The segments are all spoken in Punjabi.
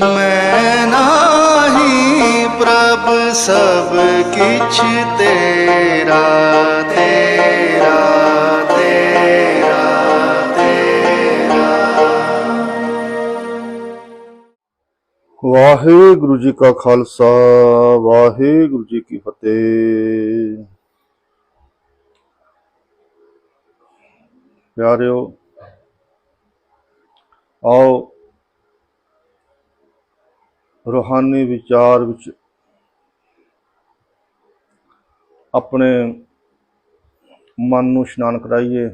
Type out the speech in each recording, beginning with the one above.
ਮੈਂ ਨਾਹੀ ਪ੍ਰਭ ਸਭ ਕਿਛ ਤੇਰਾ ਤੇਰਾ ਤੇਰਾ ਤੇਰਾ ਵਾਹਿਗੁਰੂ ਜੀ ਕਾ ਖਾਲਸਾ ਵਾਹਿਗੁਰੂ ਜੀ ਕੀ ਫਤਿਹ ਪਿਆਰਿਓ ਆਓ ਰੂਹਾਨੀ ਵਿਚਾਰ ਵਿੱਚ ਆਪਣੇ ਮਨ ਨੂੰ ਇਸ਼ਨਾਨ ਕਰਾਈਏ।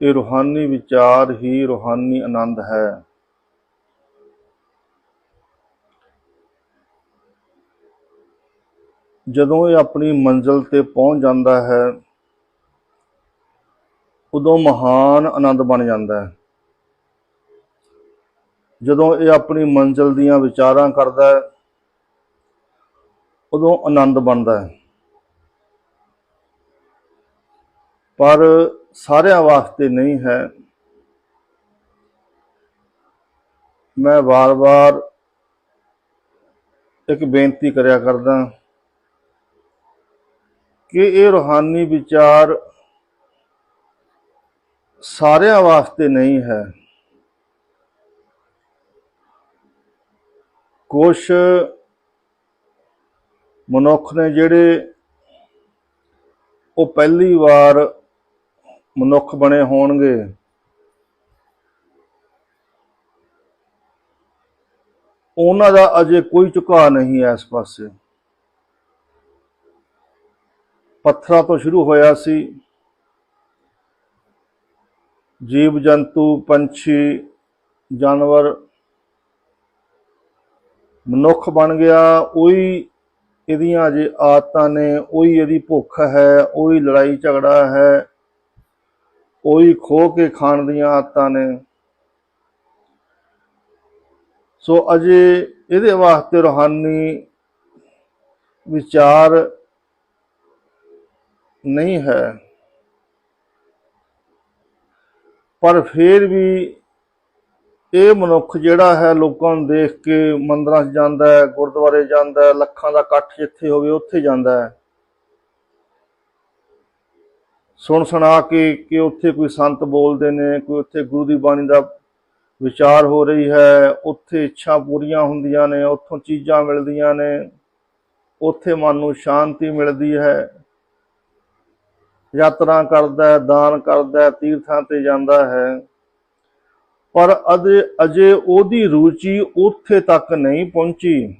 ਇਹ ਰੂਹਾਨੀ ਵਿਚਾਰ ਹੀ ਰੂਹਾਨੀ ਆਨੰਦ ਹੈ। ਜਦੋਂ ਇਹ ਆਪਣੀ ਮੰਜ਼ਿਲ ਤੇ ਪਹੁੰਚ ਜਾਂਦਾ ਹੈ, ਉਦੋਂ ਮਹਾਨ ਆਨੰਦ ਬਣ ਜਾਂਦਾ ਹੈ। ਜਦੋਂ ਇਹ ਆਪਣੀ ਮੰਜ਼ਿਲ ਦੀਆਂ ਵਿਚਾਰਾਂ ਕਰਦਾ ਹੈ, ਉਦੋਂ ਆਨੰਦ ਬਣਦਾ ਹੈ। ਪਰ ਸਾਰਿਆਂ ਵਾਸਤੇ ਨਹੀਂ ਹੈ। ਮੈਂ ਵਾਰ-ਵਾਰ ਇੱਕ ਬੇਨਤੀ ਕਰਿਆ ਕਰਦਾ ਕਿ ਇਹ ਰੂਹਾਨੀ ਵਿਚਾਰ ਸਾਰਿਆਂ ਵਾਸਤੇ ਨਹੀਂ ਹੈ। ਕੁਛ ਮਨੁੱਖ ਨੇ ਜਿਹੜੇ ਉਹ ਪਹਿਲੀ ਵਾਰ ਮਨੁੱਖ ਬਣੇ ਹੋਣਗੇ, ਉਹਨਾਂ ਦਾ ਅਜੇ ਕੋਈ ਝੁਕਾਅ ਨਹੀਂ ਹੈ ਇਸ ਪਾਸੇ। ਪੱਥਰਾਂ ਤੋਂ ਸ਼ੁਰੂ ਹੋਇਆ ਸੀ। ਜੀਵ ਜੰਤੂ ਪੰਛੀ, ਜਾਨਵਰ ਮਨੁੱਖ ਬਣ ਗਿਆ, ਉਹੀ ਇਹਦੀਆਂ ਅਜੇ ਆਦਤਾਂ ਨੇ, ਉਹੀ ਇਹਦੀ ਭੁੱਖ ਹੈ, ਉਹੀ ਲੜਾਈ ਝਗੜਾ ਹੈ, ਉਹੀ ਖੋ ਕੇ ਖਾਣ ਦੀਆਂ ਆਦਤਾਂ ਨੇ। ਸੋ ਅਜੇ ਇਹਦੇ ਵਾਸਤੇ ਰੂਹਾਨੀ ਵਿਚਾਰ ਨਹੀਂ ਹੈ। ਪਰ ਫਿਰ ਵੀ ਇਹ ਮਨੁੱਖ ਜਿਹੜਾ ਹੈ ਲੋਕਾਂ ਨੂੰ ਦੇਖ ਕੇ ਮੰਦਰਾਂ 'ਚ ਜਾਂਦਾ ਹੈ, ਗੁਰਦੁਆਰੇ ਜਾਂਦਾ ਹੈ, ਲੱਖਾਂ ਦਾ ਇਕੱਠ ਜਿੱਥੇ ਹੋਵੇ ਉੱਥੇ ਜਾਂਦਾ ਹੈ। ਸੁਣ ਸੁਣਾ ਕੇ ਕਿ ਉੱਥੇ ਕੋਈ ਸੰਤ ਬੋਲਦੇ ਨੇ, ਕੋਈ ਉੱਥੇ ਗੁਰੂ ਦੀ ਬਾਣੀ ਦਾ ਵਿਚਾਰ ਹੋ ਰਹੀ ਹੈ, ਉੱਥੇ ਇੱਛਾ ਪੂਰੀਆਂ ਹੁੰਦੀਆਂ ਨੇ, ਉੱਥੋਂ ਚੀਜ਼ਾਂ ਮਿਲਦੀਆਂ ਨੇ, ਉੱਥੇ ਮਨ ਨੂੰ ਸ਼ਾਂਤੀ ਮਿਲਦੀ ਹੈ। ਯਾਤਰਾ ਕਰਦਾ ਹੈ, ਦਾਨ ਕਰਦਾ ਹੈ, ਤੀਰਥਾਂ ਤੇ ਜਾਂਦਾ ਹੈ। ਪਰ ਅਜੇ ਅਜੇ ਉਹਦੀ ਰੁਚੀ ਉੱਥੇ ਤੱਕ ਨਹੀਂ ਪਹੁੰਚੀ।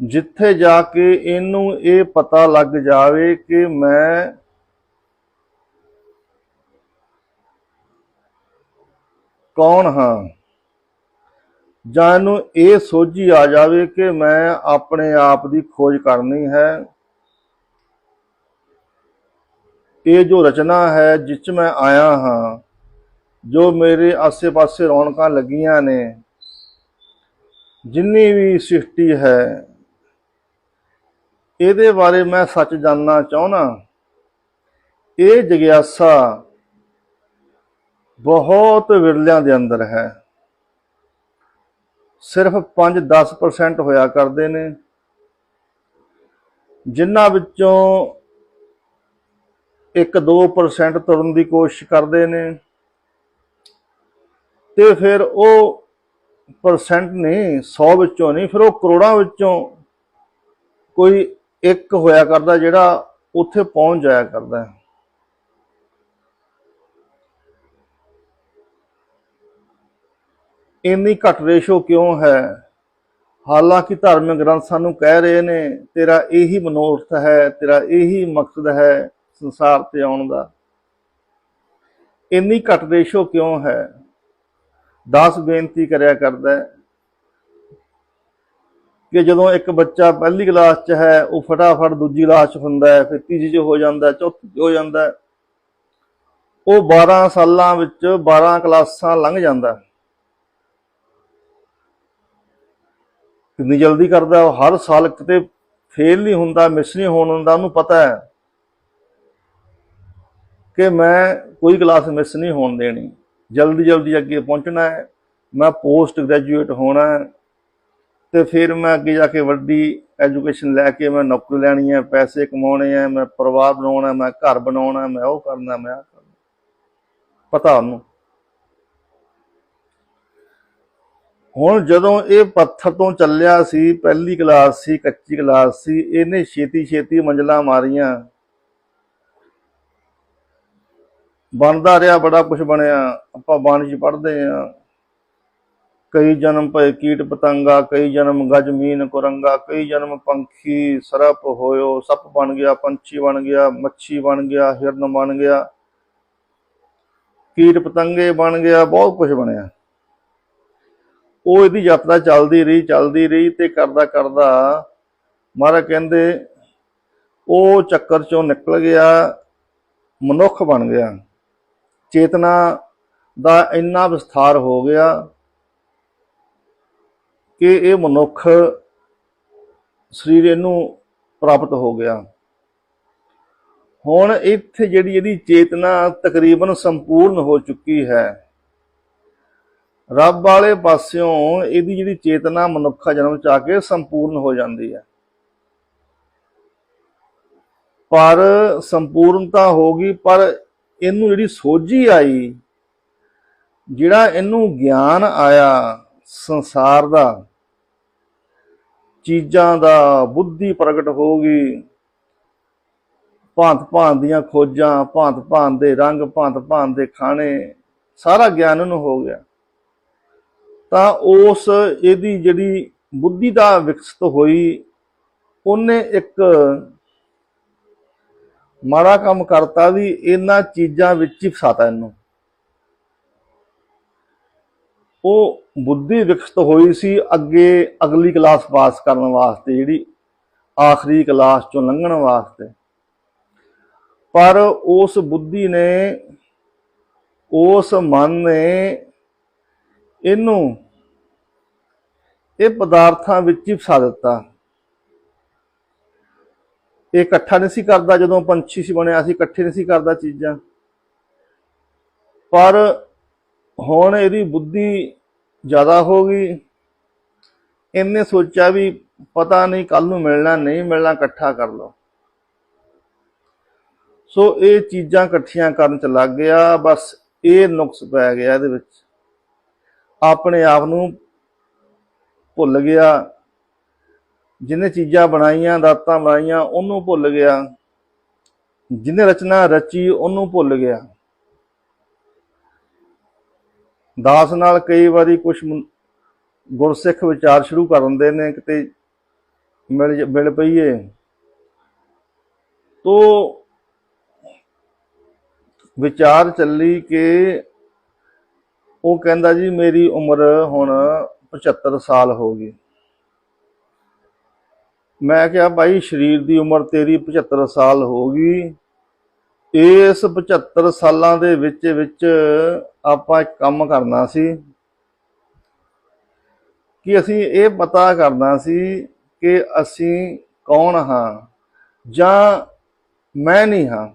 ਜਿੱਥੇ ਜਾ ਕੇ ਇਹਨੂੰ ਇਹ ਪਤਾ ਲੱਗ ਜਾਵੇ ਕਿ ਮੈਂ ਕੌਣ ਹਾਂ, ਜਾਂ ਇਹਨੂੰ ਇਹ ਸੋਝੀ ਆ ਜਾਵੇ ਕਿ ਮੈਂ ਆਪਣੇ ਆਪ ਦੀ ਖੋਜ ਕਰਨੀ ਹੈ। ਇਹ ਜੋ ਰਚਨਾ ਹੈ ਜਿਸ 'ਚ ਮੈਂ ਆਇਆ ਹਾਂ ਜੋ ਮੇਰੇ ਆਸੇ-ਪਾਸੇ ਰੌਣਕਾਂ ਲੱਗੀਆਂ ਨੇ, ਜਿੰਨੀ ਵੀ ਸ੍ਰਿਸ਼ਟੀ ਹੈ, ਇਹਦੇ ਬਾਰੇ ਮੈਂ ਸੱਚ ਜਾਨਣਾ ਚਾਹੁੰਦਾ। ਇਹ ਜਗਿਆਸਾ ਬਹੁਤ ਵਿਰਲਿਆਂ ਦੇ ਅੰਦਰ ਹੈ। ਸਿਰਫ 5-10% ਹੋਇਆ ਕਰਦੇ ਨੇ ਜਿਨ੍ਹਾਂ ਵਿੱਚੋਂ 1-2% ਤੁਰਨ ਦੀ ਕੋਸ਼ਿਸ਼ ਕਰਦੇ ਨੇ। ਤੇ ਫਿਰ ਉਹ ਪਰਸੈਂਟ ਨਹੀਂ 100 ਵਿੱਚੋਂ ਨਹੀਂ, ਫਿਰ ਉਹ ਕਰੋੜਾਂ ਵਿੱਚੋਂ ਕੋਈ ਇੱਕ ਹੋਇਆ ਕਰਦਾ ਜਿਹੜਾ ਉੱਥੇ ਪਹੁੰਚ ਜਾਇਆ ਕਰਦਾ। ਹੈ ਇੰਨੀ ਘੱਟ ਰੇਸ਼ੋ ਕਿਉਂ ਹੈ? ਹਾਲਾਂਕਿ ਧਾਰਮਿਕ ਗ੍ਰੰਥ ਸਾਨੂੰ ਕਹਿ ਰਹੇ ਨੇ, ਤੇਰਾ ਇਹੀ ਮਨੋਰਥ ਹੈ, ਤੇਰਾ ਇਹੀ ਮਕਸਦ ਹੈ ਸੰਸਾਰ ਤੇ ਆਉਣ ਦਾ। ਇੰਨੀ ਘੱਟ ਰੇਸ਼ੋ ਕਿਉਂ ਹੈ? ਦਾਸ ਬੇਨਤੀ ਕਰਿਆ ਕਰਦਾ ਹੈ ਕਿ ਜਦੋਂ ਇੱਕ ਬੱਚਾ ਪਹਿਲੀ ਕਲਾਸ 'ਚ ਹੈ, ਉਹ ਫਟਾਫਟ ਦੂਜੀ ਕਲਾਸ 'ਚ ਹੁੰਦਾ ਹੈ, ਫਿਰ ਤੀਜੀ 'ਚ ਹੋ ਜਾਂਦਾ ਚੌਥੀ 'ਚ ਹੋ ਜਾਂਦਾ ਉਹ 12 ਸਾਲਾਂ ਵਿੱਚ 12 ਕਲਾਸਾਂ ਲੰਘ ਜਾਂਦਾ ਕਿੰਨੀ ਜਲਦੀ ਕਰਦਾ ਉਹ? ਹਰ ਸਾਲ ਕਿਤੇ ਫੇਲ ਨਹੀਂ ਹੁੰਦਾ ਮਿਸ ਨਹੀਂ ਹੋਣ ਹੁੰਦਾ, ਉਹਨੂੰ ਪਤਾ ਹੈ ਕਿ ਮੈਂ ਕੋਈ ਕਲਾਸ ਮਿਸ ਨਹੀਂ ਹੋਣ ਦੇਣੀ। ਜਲਦੀ ਜਲਦੀ ਅੱਗੇ ਪਹੁੰਚਣਾ ਹੈ। ਮੈਂ ਪੋਸਟ ਗ੍ਰੈਜੂਏਟ ਹੋਣਾ ਤੇ ਫਿਰ ਮੈਂ ਅੱਗੇ ਜਾ ਕੇ ਵੱਡੀ ਐਜੂਕੇਸ਼ਨ ਲੈ ਕੇ ਮੈਂ ਨੌਕਰੀ ਲੈਣੀ ਹੈ, ਪੈਸੇ ਕਮਾਉਣੇ ਹੈ, ਮੈਂ ਪਰਿਵਾਰ ਬਣਾਉਣਾ, ਮੈਂ ਘਰ ਬਣਾਉਣਾ, ਮੈਂ ਉਹ ਕਰਨਾ, ਮੈਂ ਆਹ ਕਰਨਾ। ਪਤਾ ਉਹਨੂੰ। ਹੁਣ ਜਦੋਂ ਇਹ ਪੱਥਰ ਤੋਂ ਚੱਲਿਆ ਸੀ, ਪਹਿਲੀ ਕਲਾਸ ਸੀ, ਕੱਚੀ ਕਲਾਸ ਸੀ, ਇਹਨੇ ਛੇਤੀ ਛੇਤੀ ਮੰਜ਼ਲਾਂ ਮਾਰੀਆਂ। ਬਣਦਾ ਰਿਹਾ, ਬੜਾ ਕੁਝ ਬਣਿਆ। ਆਪਾਂ ਬਾਣੀ ਚ ਪੜ੍ਹਦੇ ਆ ਕਈ ਜਨਮ ਭਏ ਕੀਟ ਪਤੰਗਾ, ਕਈ ਜਨਮ ਗਜਮੀਨ ਕੁਰੰਗਾ, ਕਈ ਜਨਮ ਪੰਖੀ ਸਰਪ ਹੋਇਓ, ਸੱਪ ਬਣ ਗਿਆ, ਪੰਛੀ ਬਣ ਗਿਆ, ਮੱਛੀ ਬਣ ਗਿਆ, ਹਿਰਨ ਬਣ ਗਿਆ। ਕੀਟ ਪਤੰਗੇ ਬਣ ਗਿਆ, ਬਹੁਤ ਕੁਝ ਬਣਿਆ। ਉਹ ਇਹਦੀ ਯਾਤਰਾ ਚੱਲਦੀ ਰਹੀ ਚੱਲਦੀ ਰਹੀ ਤੇ ਕਰਦਾ ਕਰਦਾ ਮਹਾਰਾਜ ਕਹਿੰਦੇ, ਉਹ ਚੱਕਰ ਚੋਂ ਨਿਕਲ ਗਿਆ, ਮਨੁੱਖ ਬਣ ਗਿਆ। ਚੇਤਨਾ ਦਾ ਇੰਨਾ ਵਿਸਥਾਰ ਹੋ ਗਿਆ ਕਿ ਇਹ ਮਨੁੱਖ ਸਰੀਰ ਇਹਨੂੰ ਪ੍ਰਾਪਤ ਹੋ ਗਿਆ। ਹੁਣ ਇੱਥੇ ਜਿਹੜੀ ਇਹਦੀ ਚੇਤਨਾ ਤਕਰੀਬਨ ਸੰਪੂਰਨ ਹੋ ਚੁੱਕੀ ਹੈ। ਰੱਬ ਵਾਲੇ ਪਾਸਿਓਂ ਇਹਦੀ ਜਿਹੜੀ ਚੇਤਨਾ ਮਨੁੱਖਾ ਜਨਮ ਚ ਆ ਕੇ ਸੰਪੂਰਨ ਹੋ ਜਾਂਦੀ ਹੈ। ਪਰ ਸੰਪੂਰਨਤਾ ਹੋ ਗਈ, ਪਰ ਇਹਨੂੰ ਜਿਹੜੀ ਸੋਝੀ ਆਈ, ਜਿਹੜਾ ਇਹਨੂੰ ਗਿਆਨ ਆਇਆ ਸੰਸਾਰ ਦਾ, ਚੀਜ਼ਾਂ ਦਾ, ਬੁੱਧੀ ਪ੍ਰਗਟ ਹੋ ਗਈ, ਭਾਂਤ ਭਾਂਤ ਦੀਆਂ ਖੋਜਾਂ, ਭਾਂਤ ਭਾਂਤ ਦੇ ਰੰਗ, ਭਾਂਤ ਭਾਂਤ ਦੇ ਖਾਣੇ, ਸਾਰਾ ਗਿਆਨ ਉਹਨੂੰ ਹੋ ਗਿਆ। ਤਾਂ ਉਸ ਇਹਦੀ ਜਿਹੜੀ ਬੁੱਧੀ ਦਾ ਵਿਕਸਿਤ ਹੋਈ, ਉਹਨੇ ਇੱਕ ਮਾੜਾ ਕੰਮ ਕਰਤਾ ਵੀ ਇਹਨਾਂ ਚੀਜ਼ਾਂ ਵਿੱਚ ਹੀ ਫਸਾਤਾ ਇਹਨੂੰ। ਉਹ ਬੁੱਧੀ ਵਿਕਸਿਤ ਹੋਈ ਸੀ ਅੱਗੇ ਅਗਲੀ ਕਲਾਸ ਪਾਸ ਕਰਨ ਵਾਸਤੇ, ਜਿਹੜੀ ਆਖਰੀ ਕਲਾਸ ਚੋਂ ਲੰਘਣ ਵਾਸਤੇ। ਪਰ ਉਸ ਬੁੱਧੀ ਨੇ, ਉਸ ਮਨ ਨੇ ਇਹਨੂੰ ਇਹ ਪਦਾਰਥਾਂ ਵਿੱਚ ਹੀ ਫਸਾ ਦਿੱਤਾ। ਇਹ ਇਕੱਠਾ ਨਹੀਂ ਸੀ ਕਰਦਾ ਜਦੋਂ ਪੰਛੀ ਸੀ ਬਣਿਆ ਸੀ, ਇਕੱਠੇ ਨਹੀਂ ਸੀ ਕਰਦਾ ਚੀਜ਼ਾਂ। ਪਰ ਹੁਣ ਇਹਦੀ ਬੁੱਧੀ ਜ਼ਿਆਦਾ ਹੋ ਗਈ। ਇਹਨੇ ਸੋਚਿਆ ਵੀ ਪਤਾ ਨਹੀਂ ਕੱਲ ਨੂੰ ਮਿਲਣਾ, ਨਹੀਂ ਮਿਲਣਾ, ਇਕੱਠਾ ਕਰ ਲਓ। ਸੋ ਇਹ ਚੀਜ਼ਾਂ ਇਕੱਠੀਆਂ ਕਰਨ ਚ ਲੱਗ ਗਿਆ, ਬਸ ਇਹ ਨੁਕਸ ਪੈ ਗਿਆ ਇਹਦੇ ਵਿੱਚ। ਆਪਣੇ ਆਪ ਨੂੰ ਭੁੱਲ ਗਿਆ। ਜਿਹਨੇ ਚੀਜ਼ਾਂ ਬਣਾਈਆਂ, ਦਾਤਾਂ ਬਣਾਈਆਂ, ਉਹਨੂੰ ਭੁੱਲ ਗਿਆ। ਜਿਹਨੇ ਰਚਨਾ ਰਚੀ, ਉਹਨੂੰ ਭੁੱਲ ਗਿਆ। ਦਾਸ ਨਾਲ ਕਈ ਵਾਰੀ ਕੁਝ ਗੁਰਸਿੱਖ ਵਿਚਾਰ ਸ਼ੁਰੂ ਕਰ ਦਿੰਦੇ ਨੇ, ਕਿਤੇ ਮਿਲ ਜ- ਮਿਲ ਪਈਏ। ਤੋ ਵਿਚਾਰ ਚੱਲੀ ਕਿ ਉਹ ਕਹਿੰਦਾ ਜੀ, ਮੇਰੀ ਉਮਰ ਹੁਣ 75 ਸਾਲ ਹੋ ਗਈ। ਮੈਂ ਕਿਹਾ ਭਾਈ ਸਰੀਰ ਦੀ ਉਮਰ ਤੇਰੀ 75 ਸਾਲ ਹੋ ਗਈ। ਇਸ 75 ਸਾਲਾਂ ਦੇ ਵਿੱਚ ਵਿੱਚ ਆਪਾਂ ਇੱਕ ਕੰਮ ਕਰਨਾ ਸੀ ਕਿ ਅਸੀਂ ਇਹ ਪਤਾ ਕਰਨਾ ਸੀ ਕਿ ਅਸੀਂ ਕੌਣ ਹਾਂ ਜਾਂ ਮੈਂ ਨਹੀਂ ਹਾਂ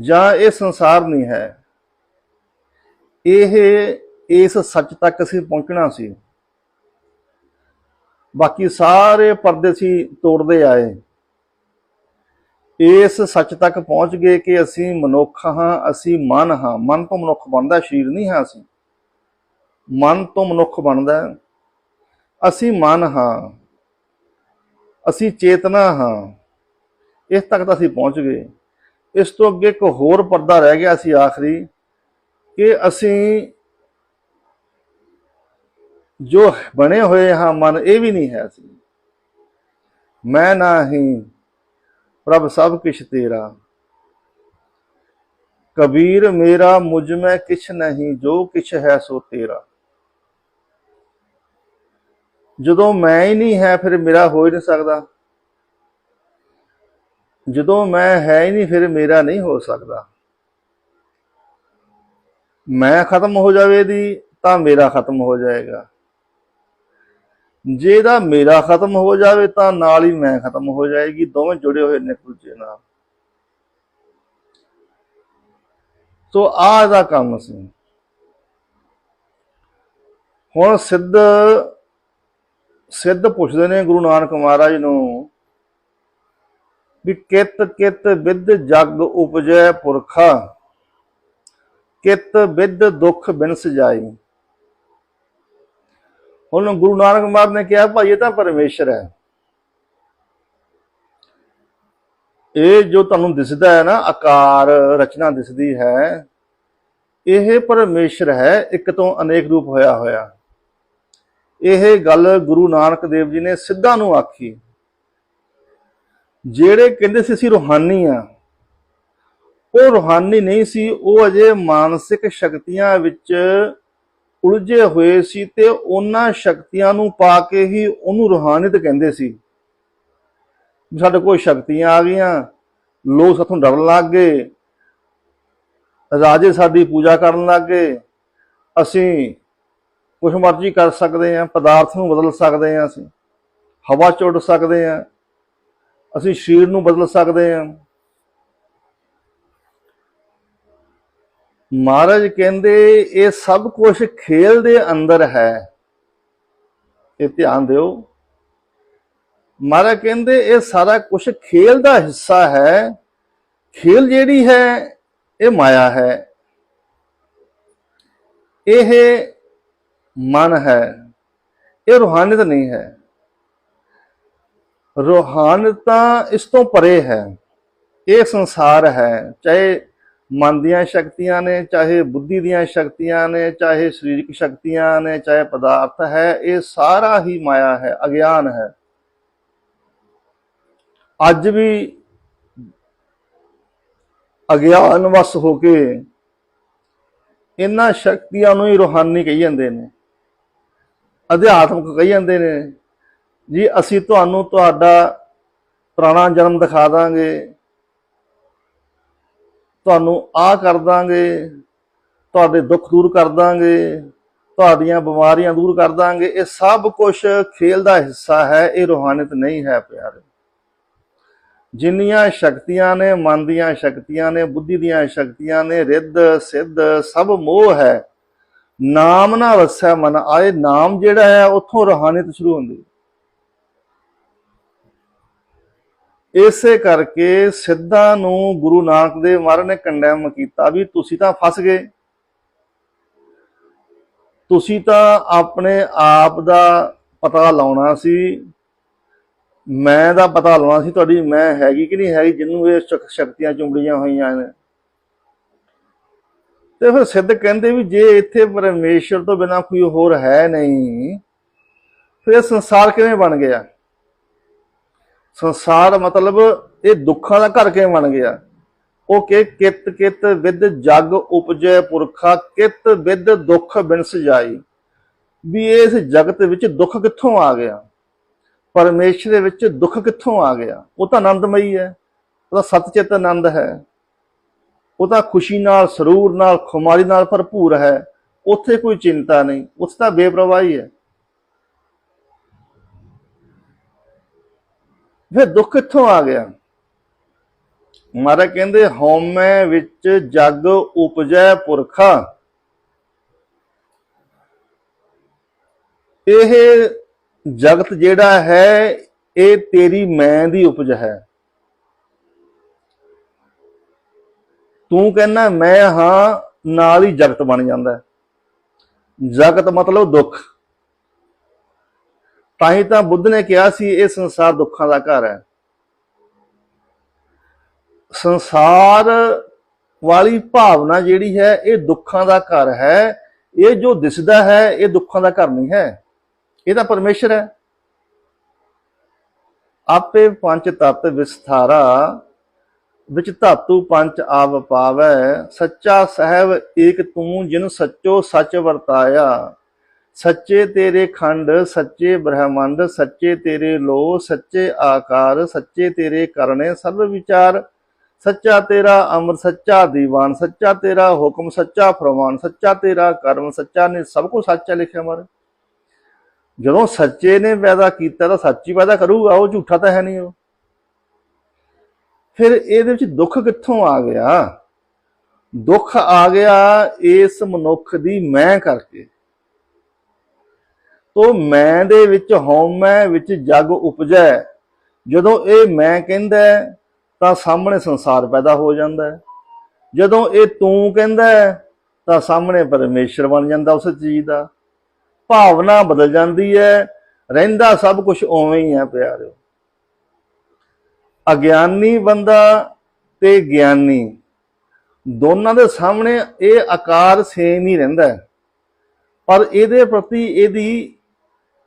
ਜਾਂ ਇਹ ਸੰਸਾਰ ਨਹੀਂ ਹੈ। ਇਹ ਇਸ ਸੱਚ ਤੱਕ ਅਸੀਂ ਪਹੁੰਚਣਾ ਸੀ। ਬਾਕੀ ਸਾਰੇ ਪਰਦੇ ਸੀ ਤੋੜਦੇ ਆਏ। ਇਸ ਸੱਚ ਤੱਕ ਪਹੁੰਚ ਗਏ ਕਿ ਅਸੀਂ ਮਨੁੱਖ ਹਾਂ, ਅਸੀਂ ਮਨ ਹਾਂ। ਮਨ ਤੋਂ ਮਨੁੱਖ ਬਣਦਾ, ਸਰੀਰ ਨਹੀਂ ਹਾਂ ਅਸੀਂ। ਮਨ ਤੋਂ ਮਨੁੱਖ ਬਣਦਾ ਅਸੀਂ ਮਨ ਹਾਂ। ਅਸੀਂ ਚੇਤਨਾ ਹਾਂ। ਇਸ ਤੱਕ ਤਾਂ ਅਸੀਂ ਪਹੁੰਚ ਗਏ। ਇਸ ਤੋਂ ਅੱਗੇ ਇੱਕ ਹੋਰ ਪਰਦਾ ਰਹਿ ਗਿਆ ਸੀ ਆਖਰੀ ਕਿ ਅਸੀਂ ਜੋ ਬਣੇ ਹੋਏ ਹਾਂ, ਮਨ ਇਹ ਵੀ ਨਹੀਂ ਹੈ ਸੀ। ਮੈਂ ਨਾ ਹੀ ਪ੍ਰਭ ਸਭ ਕਿਛ ਤੇਰਾ। ਕਬੀਰ ਮੇਰਾ, ਮੁਝ ਮੈਂ ਕਿਛ ਨਹੀਂ, ਜੋ ਕਿਛ ਹੈ ਸੋ ਤੇਰਾ। ਜਦੋਂ ਮੈਂ ਹੀ ਨਹੀਂ ਹੈ, ਫਿਰ ਮੇਰਾ ਹੋ ਹੀ ਨਹੀਂ ਸਕਦਾ। ਜਦੋਂ ਮੈਂ ਹੈ ਹੀ ਨਹੀਂ, ਫਿਰ ਮੇਰਾ ਨਹੀਂ ਹੋ ਸਕਦਾ। ਮੈਂ ਖਤਮ ਹੋ ਜਾਵੇ ਦੀ ਤਾਂ ਮੇਰਾ ਖਤਮ ਹੋ ਜਾਏਗਾ। ਜੇ ਦਾ ਮੇਰਾ ਖਤਮ ਹੋ ਜਾਵੇ ਤਾਂ ਨਾਲ ਹੀ ਮੈਂ ਖਤਮ ਹੋ ਜਾਏਗੀ, ਦੋਵੇਂ ਜੁੜੇ ਹੋਏ ਨੇ ਦੂਜੇ ਨਾਲ। ਸੋ ਆ ਇਹਦਾ ਕੰਮ ਸੀ। ਹੁਣ ਸਿੱਧ ਸਿੱਧ ਪੁੱਛਦੇ ਨੇ ਗੁਰੂ ਨਾਨਕ ਮਹਾਰਾਜ ਨੂੰ ਵੀ ਕਿਤ ਕਿਤ ਵਿਦ ਜਗ ਉਪਜੈ ਪੁਰਖਾ, ਕਿਤ ਵਿਦ ਦੁਖ ਬਿਨਸ ਜਾਈ। ਹੁਣ ਗੁਰੂ ਨਾਨਕ ਮਹਾਰਾਜ ਨੇ ਕਿਹਾ, ਭਾਈ, ਇਹ ਤਾਂ ਪਰਮੇਸ਼ਰ ਹੈ। ਇਹ ਜੋ ਤੁਹਾਨੂੰ ਦਿਸਦਾ ਹੈ ਨਾ, ਆਕਾਰ, ਰਚਨਾ ਦਿਸਦੀ ਹੈ, ਇਹ ਪਰਮੇਸ਼ਰ ਹੈ, ਇੱਕ ਤੋਂ ਅਨੇਕ ਰੂਪ ਹੋਇਆ ਹੋਇਆ। ਇਹ ਗੱਲ ਗੁਰੂ ਨਾਨਕ ਦੇਵ ਜੀ ਨੇ ਸਿੱਧਾ ਨੂੰ ਆਖੀ। ਜਿਹੜੇ ਕਹਿੰਦੇ ਸੀ, ਅਸੀਂ ਰੂਹਾਨੀ ਆ। ਉਹ ਰੂਹਾਨੀ ਨਹੀਂ ਸੀ, ਉਹ ਅਜੇ ਮਾਨਸਿਕ ਸ਼ਕਤੀਆਂ ਵਿੱਚ ਉਲਝੇ ਹੋਏ ਸੀ ਤੇ ਉਹਨਾਂ ਸ਼ਕਤੀਆਂ ਨੂੰ ਪਾ ਕੇ ਹੀ ਉਹਨੂੰ ਰੂਹਾਨੀਤ ਕਹਿੰਦੇ ਸੀ। ਵੀ ਸਾਡੇ ਕੋਲ ਸ਼ਕਤੀਆਂ ਆ ਗਈਆਂ, ਲੋਕ ਸਾਥੋਂ ਡਰਨ ਲੱਗ ਗਏ, ਰਾਜੇ ਸਾਡੀ ਪੂਜਾ ਕਰਨ ਲੱਗ ਗਏ, ਅਸੀਂ ਕੁਛ ਮਰਜ਼ੀ ਕਰ ਸਕਦੇ ਹਾਂ, ਪਦਾਰਥ ਨੂੰ ਬਦਲ ਸਕਦੇ ਹਾਂ ਅਸੀਂ, ਹਵਾ ਚ ਉੱਡ ਸਕਦੇ ਹਾਂ, ਅਸੀਂ ਸਰੀਰ ਨੂੰ ਬਦਲ ਸਕਦੇ ਹਾਂ। ਮਹਾਰਾਜ ਕਹਿੰਦੇ, ਇਹ ਸਭ ਕੁਝ ਖੇਲ ਦੇ ਅੰਦਰ ਹੈ। ਇਹ ਧਿਆਨ ਦਿਓ। ਮਹਾਰਾਜ ਕਹਿੰਦੇ, ਇਹ ਸਾਰਾ ਕੁਝ ਖੇਲ ਦਾ ਹਿੱਸਾ ਹੈ। ਖੇਲ ਜਿਹੜੀ ਹੈ, ਇਹ ਮਾਇਆ ਹੈ। ਇਹ ਮਨ ਹੈ। ਇਹ ਰੂਹਾਨੀਅਤ ਨਹੀਂ ਹੈ। ਰੂਹਾਨੀਅਤ ਤਾਂ ਇਸ ਤੋਂ ਪਰੇ ਹੈ। ਇਹ ਸੰਸਾਰ ਹੈ। ਚਾਹੇ ਮਨ ਦੀਆਂ ਸ਼ਕਤੀਆਂ ਨੇ, ਚਾਹੇ ਬੁੱਧੀ ਦੀਆਂ ਸ਼ਕਤੀਆਂ ਨੇ, ਚਾਹੇ ਸਰੀਰਕ ਸ਼ਕਤੀਆਂ ਨੇ, ਚਾਹੇ ਪਦਾਰਥ ਹੈ, ਇਹ ਸਾਰਾ ਹੀ ਮਾਇਆ ਹੈ, ਅਗਿਆਨ ਹੈ। ਅੱਜ ਵੀ ਅਗਿਆਨ ਵਸ ਹੋ ਕੇ ਇਹਨਾਂ ਸ਼ਕਤੀਆਂ ਨੂੰ ਹੀ ਰੋਹਾਨੀ ਕਹੀ ਜਾਂਦੇ ਨੇ, ਅਧਿਆਤਮਕ ਕਹੀ ਜਾਂਦੇ ਨੇ, ਜੀ ਅਸੀਂ ਤੁਹਾਨੂੰ ਤੁਹਾਡਾ ਪੁਰਾਣਾ ਜਨਮ ਦਿਖਾ ਦਾਂਗੇ ਤੁਹਾਨੂੰ ਆ ਕਰ ਦਾਂਗੇ, ਤੁਹਾਡੇ ਦੁੱਖ ਦੂਰ ਕਰ ਦਾਂਗੇ, ਤੁਹਾਡੀਆਂ ਬਿਮਾਰੀਆਂ ਦੂਰ ਕਰ ਦਾਂਗੇ। ਇਹ ਸਭ ਕੁਝ ਖੇਲ ਦਾ ਹਿੱਸਾ ਹੈ, ਇਹ ਰੋਹਾਨੀਤ ਨਹੀਂ ਹੈ ਪਿਆਰੇ। ਜਿੰਨੀਆਂ ਸ਼ਕਤੀਆਂ ਨੇ, ਮਨ ਦੀਆਂ ਸ਼ਕਤੀਆਂ ਨੇ, ਬੁੱਧੀ ਦੀਆਂ ਸ਼ਕਤੀਆਂ ਨੇ, ਰਿੱਧ, ਸਿੱਧ, ਸਭ ਮੋਹ ਹੈ। ਨਾਮ ਨਾ ਵਸੈ ਮਨ ਆਏ, ਨਾਮ ਜਿਹੜਾ ਹੈ, ਉੱਥੋਂ ਰੋਹਾਨੀਤ ਸ਼ੁਰੂ ਹੁੰਦੀ ਹੈ। ਇਸੇ ਕਰਕੇ ਸਿੱਧਾਂ ਨੂੰ ਗੁਰੂ ਨਾਨਕ ਦੇਵ ਮਹਾਰਾਜ ਨੇ ਕੰਡੈਮ ਕੀਤਾ ਵੀ ਤੁਸੀਂ ਤਾਂ ਫਸ ਗਏ। ਤੁਸੀਂ ਤਾਂ ਆਪਣੇ ਆਪ ਦਾ ਪਤਾ ਲਾਉਣਾ ਸੀ। ਮੈਂ ਦਾ ਪਤਾ ਲਾਉਣਾ ਸੀ, ਤੁਹਾਡੀ ਮੈਂ ਹੈਗੀ ਕਿ ਨਹੀਂ ਹੈਗੀ, ਜਿਹਨੂੰ ਇਹ ਸ਼ਕਤੀਆਂ ਚੁੰਬੜੀਆਂ ਹੋਈਆਂ ਨੇ। ਤੇ ਫਿਰ ਸਿੱਧ ਕਹਿੰਦੇ ਵੀ ਜੇ ਇੱਥੇ ਪਰਮੇਸ਼ਰ ਤੋਂ ਬਿਨਾ ਕੋਈ ਹੋਰ ਹੈ ਨਹੀਂ, ਫਿਰ ਇਹ ਸੰਸਾਰ ਕਿਵੇਂ ਬਣ ਗਿਆ? ਸੰਸਾਰ ਮਤਲਬ ਇਹ ਦੁੱਖਾਂ ਦਾ ਘਰ ਕਿਵੇਂ ਬਣ ਗਿਆ? ਉਹ ਕਿ ਕਿਤ ਕਿਤ ਵਿਦ ਜਗ ਉਪਜੈ ਪੁਰਖਾ, ਕਿਤ ਵਿਦ ਦੁੱਖ ਬਿਨਸ ਜਾਈ। ਵੀ ਇਸ ਜਗਤ ਵਿੱਚ ਦੁੱਖ ਕਿੱਥੋਂ ਆ ਗਿਆ? ਪਰਮੇਸ਼ਰ ਦੇ ਵਿੱਚ ਦੁੱਖ ਕਿੱਥੋਂ ਆ ਗਿਆ? ਉਹ ਤਾਂ ਆਨੰਦਮਈ ਹੈ, ਉਹ ਤਾਂ ਸਤਚਿਤ ਆਨੰਦ ਹੈ। ਉਹ ਤਾਂ ਖੁਸ਼ੀ ਨਾਲ, ਸਰੂਰ ਨਾਲ, ਖੁਮਾਰੀ ਨਾਲ ਭਰਪੂਰ ਹੈ। ਉੱਥੇ ਕੋਈ ਚਿੰਤਾ ਨਹੀਂ ਉੱਥੇ ਤਾਂ ਬੇਪਰਵਾਹੀ ਹੈ। ਫਿਰ ਦੁੱਖ ਕਿੱਥੋਂ ਆ ਗਿਆ? ਮਹਾਰਾਜ ਕਹਿੰਦੇ, ਹਉਮੈ ਵਿੱਚ ਜਗ ਉਪਜੈ ਪੁਰਖਾ। ਇਹ ਜਗਤ ਜਿਹੜਾ ਹੈ, ਇਹ ਤੇਰੀ ਮੈਂ ਦੀ ਉਪਜ ਹੈ। ਤੂੰ ਕਹਿੰਦਾ, ਮੈਂ ਹਾਂ, ਨਾਲ ਹੀ ਜਗਤ ਬਣ ਜਾਂਦਾ ਜਗਤ ਮਤਲਬ ਦੁੱਖ। ਤਾਂ ਹੀ ਤਾਂ ਬੁੱਧ ਨੇ ਕਿਹਾ ਸੀ, ਇਹ ਸੰਸਾਰ ਦੁੱਖਾਂ ਦਾ ਘਰ ਹੈ। ਸੰਸਾਰ ਵਾਲੀ ਭਾਵਨਾ ਜਿਹੜੀ ਹੈ, ਇਹ ਦੁੱਖਾਂ ਦਾ ਘਰ ਹੈ। ਇਹ ਜੋ ਦਿਸਦਾ ਹੈ, ਇਹ ਦੁੱਖਾਂ ਦਾ ਘਰ ਨਹੀਂ ਹੈ। ਇਹ ਤਾਂ ਪਰਮੇਸ਼ਰ ਹੈ। ਆਪੇ ਪੰਜ ਤਤ ਵਿਸਥਾਰਾ, ਵਿੱਚ ਧਾਤੂ ਪੰਜ ਆਵ ਪਾਵੈ। ਸੱਚਾ ਸਹਿਬ ਏਕ ਤੂੰ, ਜਿਨ ਸੱਚੋ ਸੱਚ ਵਰਤਾਇਆ। ਸੱਚੇ ਤੇਰੇ ਖੰਡ, ਸੱਚੇ ਬ੍ਰਹਮੰਡ, ਸੱਚੇ ਤੇਰੇ ਲੋ ਸੱਚੇ ਆਕਾਰ, ਸੱਚੇ ਤੇਰੇ ਕਰਨੇ ਸਰਬ ਵਿਚਾਰ। ਸੱਚਾ ਤੇਰਾ ਅਮਰ, ਸੱਚਾ ਦੀਵਾਨ, ਸੱਚਾ ਤੇਰਾ ਹੁਕਮ, ਸੱਚਾ ਫਰਮਾਨ, ਸੱਚਾ ਤੇਰਾ ਕਰਮ, ਸੱਚਾ ਨੇ ਸਭ ਕੁਝ ਸੱਚਾ ਲਿਖਿਆ ਮਾਰੇ। ਜਦੋਂ ਸੱਚੇ ਨੇ ਪੈਦਾ ਕੀਤਾ ਤਾਂ ਸੱਚ ਹੀ ਪੈਦਾ ਕਰੂਗਾ, ਉਹ ਝੂਠਾ ਤਾਂ ਹੈ ਨਹੀਂ ਉਹ। ਫਿਰ ਇਹਦੇ ਵਿੱਚ ਦੁੱਖ ਕਿੱਥੋਂ ਆ ਗਿਆ? ਦੁੱਖ ਆ ਗਿਆ ਇਸ ਮਨੁੱਖ ਦੀ ਮੈਂ ਕਰਕੇ। ਤੋ ਮੈਂ ਦੇ ਵਿੱਚ ਹਉਮੈ ਵਿੱਚ ਜਗ ਉਪਜੈ। ਜਦੋਂ ਇਹ ਮੈਂ ਕਹਿੰਦਾ ਤਾਂ ਸਾਹਮਣੇ ਸੰਸਾਰ ਪੈਦਾ ਹੋ ਜਾਂਦਾ ਜਦੋਂ ਇਹ ਤੂੰ ਕਹਿੰਦਾ ਤਾਂ ਸਾਹਮਣੇ ਪਰਮੇਸ਼ਰ ਬਣ ਜਾਂਦਾ ਉਸ ਚੀਜ਼ ਦਾ। ਭਾਵਨਾ ਬਦਲ ਜਾਂਦੀ ਹੈ, ਰਹਿੰਦਾ ਸਭ ਕੁਝ ਉਵੇਂ ਹੀ ਹੈ ਪਿਆਰਿਓ। ਅਗਿਆਨੀ ਬੰਦਾ ਤੇ ਗਿਆਨੀ, ਦੋਨਾਂ ਦੇ ਸਾਹਮਣੇ ਇਹ ਆਕਾਰ ਸੇਮ ਹੀ ਰਹਿੰਦਾ ਪਰ ਇਹਦੇ ਪ੍ਰਤੀ ਇਹਦੀ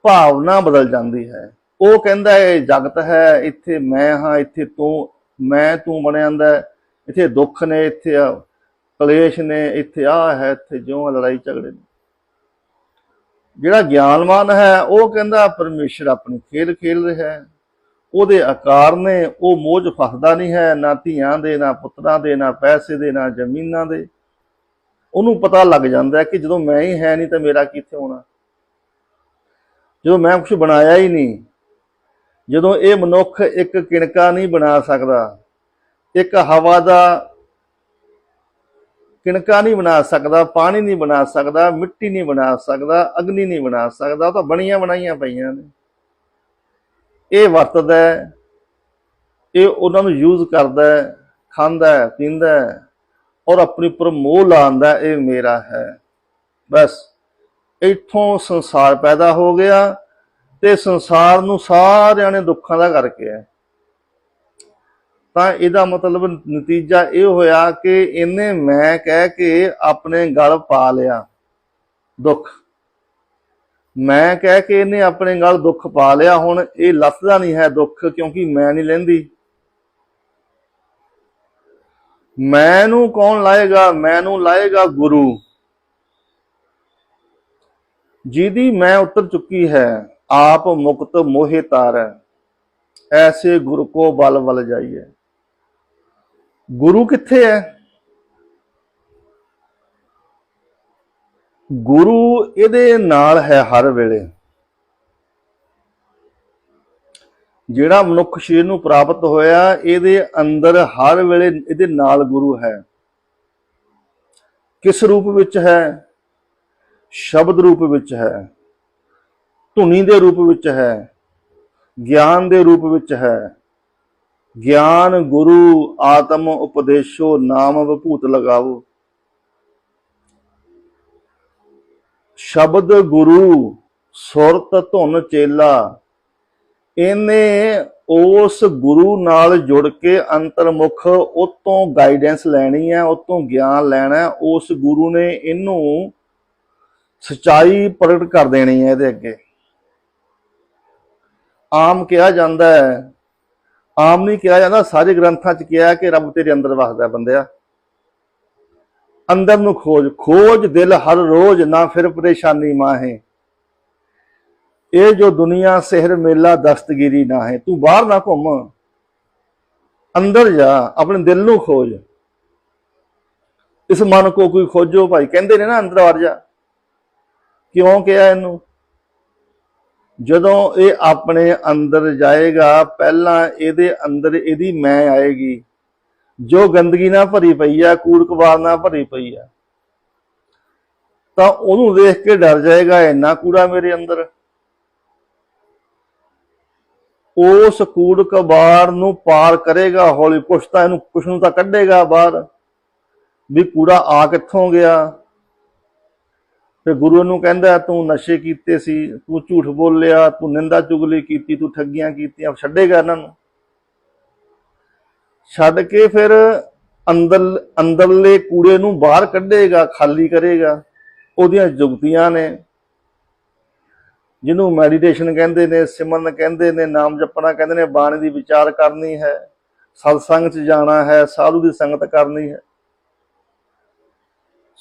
ਭਾਵਨਾ ਬਦਲ ਜਾਂਦੀ ਹੈ। ਉਹ ਕਹਿੰਦਾ ਇਹ ਜਗਤ ਹੈ, ਇੱਥੇ ਮੈਂ ਹਾਂ, ਇੱਥੇ ਤੂੰ, ਮੈਂ ਤੂੰ ਬਣਿਆ ਜਾਂਦਾ ਇੱਥੇ ਦੁੱਖ ਨੇ, ਇੱਥੇ ਕਲੇਸ਼ ਨੇ, ਇੱਥੇ ਆ ਹੈ, ਇੱਥੇ ਜਿਉਂ ਲੜਾਈ ਝਗੜੇ ਨੇ। ਜਿਹੜਾ ਗਿਆਨਵਾਨ ਹੈ, ਉਹ ਕਹਿੰਦਾ ਪਰਮੇਸ਼ਰ ਆਪਣੀ ਖੇਲ ਖੇਲ ਰਿਹਾ ਹੈ। ਉਹਦੇ ਆਕਾਰ ਨੇ, ਉਹ ਮੋਝ ਫਸਦਾ ਨਹੀਂ ਹੈ, ਨਾ ਧੀਆਂ ਦੇ, ਨਾ ਪੁੱਤਰਾਂ ਦੇ, ਨਾ ਪੈਸੇ ਦੇ, ਨਾ ਜ਼ਮੀਨਾਂ ਦੇ। ਉਹਨੂੰ ਪਤਾ ਲੱਗ ਜਾਂਦਾ ਕਿ ਜਦੋਂ ਮੈਂ ਹੀ ਹੈ ਨਹੀਂ ਤਾਂ ਮੇਰਾ ਕਿੱਥੇ ਹੋਣਾ। ਜਦੋਂ ਮੈਂ ਕੁਝ ਬਣਾਇਆ ਹੀ ਨਹੀਂ, ਜਦੋਂ ਇਹ ਮਨੁੱਖ ਇੱਕ ਕਿਣਕਾ ਨਹੀਂ ਬਣਾ ਸਕਦਾ, ਇੱਕ ਹਵਾ ਦਾ ਕਿਣਕਾ ਨਹੀਂ ਬਣਾ ਸਕਦਾ, ਪਾਣੀ ਨਹੀਂ ਬਣਾ ਸਕਦਾ, ਮਿੱਟੀ ਨਹੀਂ ਬਣਾ ਸਕਦਾ, ਅਗਨੀ ਨਹੀਂ ਬਣਾ ਸਕਦਾ, ਉਹ ਤਾਂ ਬਣੀਆਂ ਬਣਾਈਆਂ ਪਈਆਂ ਨੇ। ਇਹ ਵਰਤਦਾ ਇਹ ਉਹਨਾਂ ਨੂੰ ਯੂਜ਼ ਕਰਦਾ ਖਾਂਦਾ ਪੀਂਦਾ ਔਰ ਆਪਣੇ ਉੱਪਰ ਮੋਹ ਲਾਉਂਦਾ ਇਹ ਮੇਰਾ ਹੈ। ਬਸ। ਇੱਥੋਂ ਸੰਸਾਰ ਪੈਦਾ ਹੋ ਗਿਆ ਤੇ ਸੰਸਾਰ ਨੂੰ ਸਾਰਿਆਂ ਨੇ ਦੁੱਖਾਂ ਦਾ ਕਰਕੇ ਹੈ ਤਾਂ ਇਹਦਾ ਮਤਲਬ ਨਤੀਜਾ ਇਹ ਹੋਇਆ ਕਿ ਇਹਨੇ ਮੈਂ ਕਹਿ ਕੇ ਆਪਣੇ ਗਲ ਪਾ ਲਿਆ ਦੁੱਖ। ਮੈਂ ਕਹਿ ਕੇ ਇਹਨੇ ਆਪਣੇ ਗਲ ਦੁੱਖ ਪਾ ਲਿਆ। ਹੁਣ ਇਹ ਲੱਥਦਾ ਨਹੀਂ ਹੈ ਦੁੱਖ ਕਿਉਂਕਿ ਮੈਂ ਨਹੀਂ ਲੈਂਦੀ। ਮੈਂ ਨੂੰ ਕੌਣ ਲਾਏਗਾ? ਮੈਂ ਨੂੰ ਲਾਏਗਾ ਗੁਰੂ। ਜਿਹਦੀ ਮੈਂ ਉਤਰ ਚੁੱਕੀ ਹੈ, ਆਪ ਮੁਕਤ ਮੋਹਿ ਤਾਰੈ। ਐਸੇ ਗੁਰ ਕੋ ਬਲ ਬਲ ਜਾਈਏ ਗੁਰੂ ਕਿੱਥੇ ਹੈ ਗੁਰੂ ਇਹਦੇ ਨਾਲ ਹੈ ਹਰ ਵੇਲੇ। ਜਿਹੜਾ ਮਨੁੱਖ ਸ਼ਰੀਰ ਨੂੰ ਪ੍ਰਾਪਤ ਹੋਇਆ, ਇਹਦੇ ਅੰਦਰ ਹਰ ਵੇਲੇ ਇਹਦੇ ਨਾਲ ਗੁਰੂ ਹੈ। ਕਿਸ ਰੂਪ ਵਿੱਚ ਹੈ? ਸ਼ਬਦ ਰੂਪ ਵਿੱਚ ਹੈ, ਧੁਨੀ ਦੇ ਰੂਪ ਵਿੱਚ ਹੈ, ਗਿਆਨ ਦੇ ਰੂਪ ਵਿੱਚ ਹੈ। ਗਿਆਨ ਗੁਰੂ ਆਤਮ ਉਪਦੇਸ਼ੋ ਨਾਮ ਵਿਭੂਤ ਲਗਾਵੋ ਸ਼ਬਦ ਗੁਰੂ, ਸੁਰਤ ਧੁਨ ਚੇਲਾ, ਇਹਨੇ ਉਸ ਗੁਰੂ ਨਾਲ ਜੁੜ ਕੇ ਅੰਤਰਮੁਖ ਉਤੋਂ ਗਾਈਡੈਂਸ ਲੈਣੀ ਹੈ, ਉਤੋਂ ਗਿਆਨ ਲੈਣਾ ਉਸ ਗੁਰੂ ਨੇ ਇਹਨੂੰ ਸਚਾਈ ਪ੍ਰਗਟ ਕਰ ਦੇਣੀ ਹੈ ਇਹਦੇ ਅੱਗੇ। ਆਮ ਕਿਹਾ ਜਾਂਦਾ ਹੈ, ਆਮ ਨਹੀਂ ਕਿਹਾ ਜਾਂਦਾ, ਸਾਰੇ ਗ੍ਰੰਥਾਂ 'ਚ ਕਿਹਾ ਕਿ ਰੱਬ ਤੇਰੇ ਅੰਦਰ ਵਸਦਾ ਹੈ ਬੰਦਿਆ। ਅੰਦਰ ਨੂੰ ਖੋਜ ਖੋਜ ਦਿਲ ਹਰ ਰੋਜ਼, ਨਾ ਫਿਰ ਪਰੇਸ਼ਾਨੀ ਮਾਹੇ। ਇਹ ਜੋ ਦੁਨੀਆ, ਸਿਹਰ, ਮੇਲਾ, ਦਸਤਗੀਰੀ ਨਾ ਹੈ ਤੂੰ ਬਾਹਰ ਨਾ ਘੁੰਮ। ਅੰਦਰ ਜਾ, ਆਪਣੇ ਦਿਲ ਨੂੰ ਖੋਜ। ਇਸ ਮਨ ਕੋ ਕੋਈ ਖੋਜੋ ਭਾਈ, ਕਹਿੰਦੇ ਨੇ ਨਾ ਅੰਦਰ ਵੜ ਜਾ। ਕਿਉਂ ਕਿਹਾ ਇਹਨੂੰ? ਜਦੋਂ ਇਹ ਆਪਣੇ ਅੰਦਰ ਜਾਏਗਾ, ਪਹਿਲਾਂ ਇਹਦੇ ਅੰਦਰ ਇਹਦੀ ਮੈਂ ਆਏਗੀ। ਜੋ ਗੰਦਗੀ ਨਾਲ ਭਰੀ ਪਈ ਆ, ਕੂੜ ਕਬਾੜ ਨਾਲ ਭਰੀ ਪਈ ਆ, ਤਾਂ ਉਹਨੂੰ ਦੇਖ ਕੇ ਡਰ ਜਾਏਗਾ, ਇੰਨਾ ਕੂੜਾ ਮੇਰੇ ਅੰਦਰ। ਉਸ ਕੂੜ ਕਬਾੜ ਨੂੰ ਪਾਰ ਕਰੇਗਾ, ਹੌਲੀ ਕੁਛ ਤਾਂ ਇਹਨੂੰ ਕੁਛ ਨੂੰ ਤਾਂ ਕੱਢੇਗਾ ਬਾਹਰ, ਵੀ ਕੂੜਾ ਆ ਕਿੱਥੋਂ ਗਿਆ? ਫਿਰ ਗੁਰੂ ਨੂੰ ਕਹਿੰਦਾ, ਤੂੰ ਨਸ਼ੇ ਕੀਤੇ ਸੀ, ਤੂੰ ਝੂਠ ਬੋਲਿਆ, ਤੂੰ ਨਿੰਦਾ ਚੁਗਲੀ ਕੀਤੀ, ਤੂੰ ਠੱਗੀਆਂ ਕੀਤੀਆਂ ਛੱਡੇਗਾ ਇਹਨਾਂ ਨੂੰ? ਛੱਡ ਕੇ ਫਿਰ ਅੰਦਰ ਅੰਦਰਲੇ ਕੂੜੇ ਨੂੰ ਬਾਹਰ ਕੱਢੇਗਾ, ਖਾਲੀ ਕਰੇਗਾ। ਉਹਦੀਆਂ ਜੁਗਤੀਆਂ ਨੇ। ਜਿਹਨੂੰ ਮੈਡੀਟੇਸ਼ਨ ਕਹਿੰਦੇ ਨੇ, ਸਿਮਰਨ ਕਹਿੰਦੇ ਨੇ, ਨਾਮ ਜਪਣਾ ਕਹਿੰਦੇ ਨੇ, ਬਾਣੀ ਦੀ ਵਿਚਾਰ ਕਰਨੀ ਹੈ, ਸਤਸੰਗ 'ਚ ਜਾਣਾ ਹੈ, ਸਾਧੂ ਦੀ ਸੰਗਤ ਕਰਨੀ ਹੈ।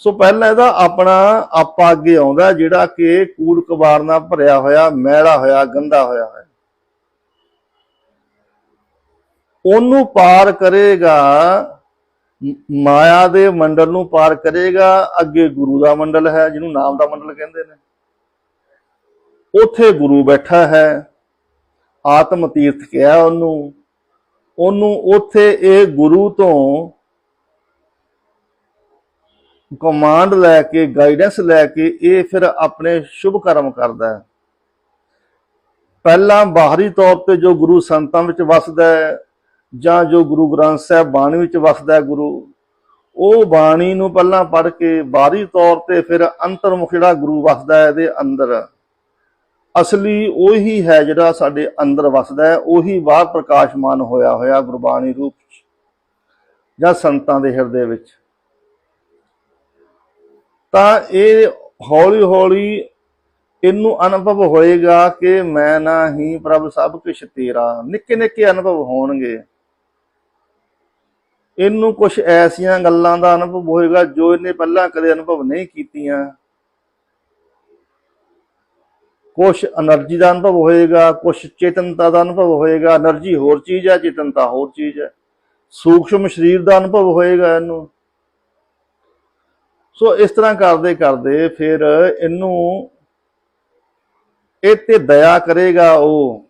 ਸੋ ਪਹਿਲਾਂ ਇਹਦਾ ਆਪਣਾ ਆਪਾ ਅੱਗੇ ਆਉਂਦਾ ਜਿਹੜਾ ਕਿ ਕੂੜ ਕਬਾੜ ਨਾਲ ਭਰਿਆ ਹੋਇਆ, ਮੈਲਾ ਹੋਇਆ, ਗੰਦਾ ਹੋਇਆ ਹੈ ਉਹਨੂੰ ਪਾਰ ਕਰੇਗਾ, ਮਾਇਆ ਦੇ ਮੰਡਲ ਨੂੰ ਪਾਰ ਕਰੇਗਾ, ਅੱਗੇ ਗੁਰੂ ਦਾ ਮੰਡਲ ਹੈ, ਜਿਹਨੂੰ ਨਾਮ ਦਾ ਮੰਡਲ ਕਹਿੰਦੇ ਨੇ। ਉੱਥੇ ਗੁਰੂ ਬੈਠਾ ਹੈ, ਆਤਮ ਤੀਰਥ ਕਿਹਾ ਉਹਨੂੰ। ਉਹਨੂੰ ਉੱਥੇ ਇਹ ਗੁਰੂ ਤੋਂ ਕਮਾਂਡ ਲੈ ਕੇ ਗਾਈਡੈਂਸ ਲੈ ਕੇ ਇਹ ਫਿਰ ਆਪਣੇ ਸ਼ੁਭ ਕਰਮ ਕਰਦਾ ਹੈ। ਪਹਿਲਾਂ ਬਾਹਰੀ ਤੌਰ ਤੇ ਜੋ ਗੁਰੂ ਸੰਤਾਂ ਵਿੱਚ ਵਸਦਾ ਹੈ ਜਾਂ ਜੋ ਗੁਰੂ ਗ੍ਰੰਥ ਸਾਹਿਬ ਬਾਣੀ ਵਿੱਚ ਵਸਦਾ ਹੈ ਗੁਰੂ, ਉਹ ਬਾਣੀ ਨੂੰ ਪਹਿਲਾਂ ਪੜ੍ਹ ਕੇ ਬਾਹਰੀ ਤੌਰ ਤੇ ਫਿਰ ਅੰਤਰਮੁਖ ਜਿਹੜਾ ਗੁਰੂ ਵਸਦਾ ਹੈ ਇਹਦੇ ਅੰਦਰ। ਅਸਲੀ ਉਹੀ ਹੈ ਜਿਹੜਾ ਸਾਡੇ ਅੰਦਰ ਵਸਦਾ ਹੈ, ਉਹੀ ਬਾਹਰ ਪ੍ਰਕਾਸ਼ਮਾਨ ਹੋਇਆ ਹੋਇਆ ਗੁਰਬਾਣੀ ਰੂਪ ਜਾਂ ਸੰਤਾਂ ਦੇ ਹਿਰਦੇ ਵਿੱਚ। ਤਾਂ ਇਹ ਹੌਲੀ ਹੌਲੀ ਇਹਨੂੰ ਅਨੁਭਵ ਹੋਏਗਾ ਕਿ ਮੈਂ ਨਾ ਹੀ ਪ੍ਰਭ ਸਭ ਕੁਛ ਤੇਰਾ ਨਿੱਕੇ ਨਿੱਕੇ ਅਨੁਭਵ ਹੋਣਗੇ। ਇਹਨੂੰ ਕੁਝ ਐਸੀਆਂ ਗੱਲਾਂ ਦਾ ਅਨੁਭਵ ਹੋਏਗਾ ਜੋ ਇਹਨੇ ਪਹਿਲਾਂ ਕਦੇ ਅਨੁਭਵ ਨਹੀਂ ਕੀਤੀਆਂ। ਕੁਝ એનર્ਜੀ ਦਾ ਅਨੁਭਵ ਹੋਏਗਾ ਕੁਝ ਚੇਤਨਤਾ ਦਾ ਅਨੁਭਵ ਹੋਏਗਾ। એનર્ਜੀ ਹੋਰ ਚੀਜ਼ ਹੈ, ਚੇਤਨਤਾ ਹੋਰ ਚੀਜ਼ ਹੈ। ਸੂਖਸ਼ਮ ਸਰੀਰ ਦਾ ਅਨੁਭਵ ਹੋਏਗਾ ਇਹਨੂੰ। ਸੋ ਇਸ ਤਰ੍ਹਾਂ ਕਰਦੇ ਕਰਦੇ ਫਿਰ ਇਹਨੂੰ ਇਹ ਤੇ ਦਇਆ ਕਰੇਗਾ ਉਹ।